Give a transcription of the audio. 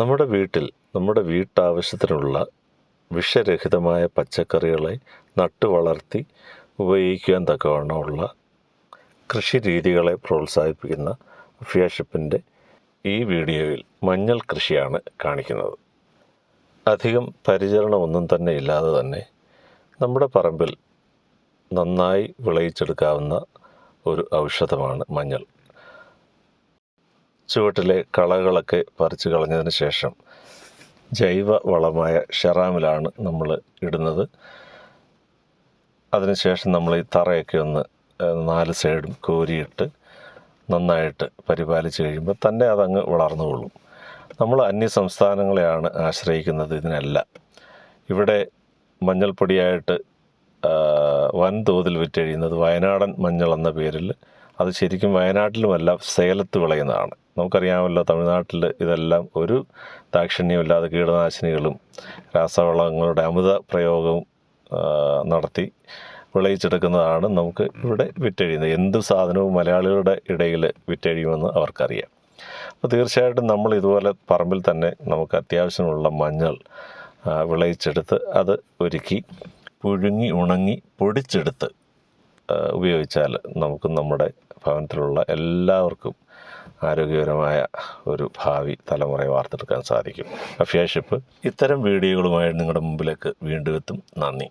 നമ്മുടെ വീട്ടിൽ നമ്മുടെ വീട്ടാവശ്യത്തിനുള്ള വിഷരഹിതമായ പച്ചക്കറികളെ നട്ടു വളർത്തി ഉപയോഗിക്കാൻ തക്കവണ്ണമുള്ള കൃഷി രീതികളെ പ്രോത്സാഹിപ്പിക്കുന്ന ഫിയാഷിപ്പിന്റെ ഈ വീഡിയോയിൽ മഞ്ഞൾ കൃഷിയാണ് കാണിക്കുന്നത്. അധികം പരിചരണമൊന്നും തന്നെ ഇല്ലാതെ തന്നെ നമ്മുടെ പറമ്പിൽ നന്നായി വിളയിച്ചെടുക്കാവുന്ന ഒരു ഔഷധമാണ് മഞ്ഞൾ. ചുവട്ടിലെ കളകളൊക്കെ പറിച്ചു കളഞ്ഞതിന് ശേഷം ജൈവ വളമായ ഷെറാമിലാണ് നമ്മൾ ഇടുന്നത്. അതിനുശേഷം നമ്മൾ ഈ തറയൊക്കെ ഒന്ന് നാല് സൈഡും കോരിയിട്ട് നന്നായിട്ട് പരിപാലിച്ച് കഴിയുമ്പോൾ തന്നെ അതങ്ങ് വളർന്നുകൊള്ളും. നമ്മൾ അന്യ സംസ്ഥാനങ്ങളെയാണ് ആശ്രയിക്കുന്നത് ഇതിനല്ല. ഇവിടെ മഞ്ഞൾപ്പൊടിയായിട്ട് വൻതോതിൽ വിറ്റഴിയുന്നത് വയനാടൻ മഞ്ഞൾ എന്ന പേരിൽ അത് ശരിക്കും വയനാട്ടിലുമല്ല സേലത്ത് വിളയുന്നതാണ്. നമുക്കറിയാമല്ലോ തമിഴ്നാട്ടിൽ ഇതെല്ലാം ഒരു ദാക്ഷിണ്യമില്ലാതെ കീടനാശിനികളും രാസവളങ്ങളുടെ അമിത പ്രയോഗവും നടത്തി വിളയിച്ചെടുക്കുന്നതാണ് നമുക്ക് ഇവിടെ വിറ്റഴിയുന്നത്. എന്ത് സാധനവും മലയാളികളുടെ ഇടയിൽ വിറ്റഴിയുമെന്ന് അവർക്കറിയാം. അപ്പോൾ തീർച്ചയായിട്ടും നമ്മൾ ഇതുപോലെ പറമ്പിൽ തന്നെ നമുക്ക് അത്യാവശ്യമുള്ള മഞ്ഞൾ വിളയിച്ചെടുത്ത് അത് ഒരുക്കി പുഴുങ്ങി ഉണങ്ങി പൊടിച്ചെടുത്ത് ഉപയോഗിച്ചാൽ നമുക്ക് നമ്മുടെ ഭവനത്തിലുള്ള എല്ലാവർക്കും ആരോഗ്യകരമായ ഒരു ഭാവി തലമുറയെ വാർത്തെടുക്കാൻ സാധിക്കും. അഫിയാഷിപ്പ് ഇത്തരം വീഡിയോകളുമായി നിങ്ങളുടെ മുമ്പിലേക്ക് വീണ്ടും എത്തും. നന്ദി.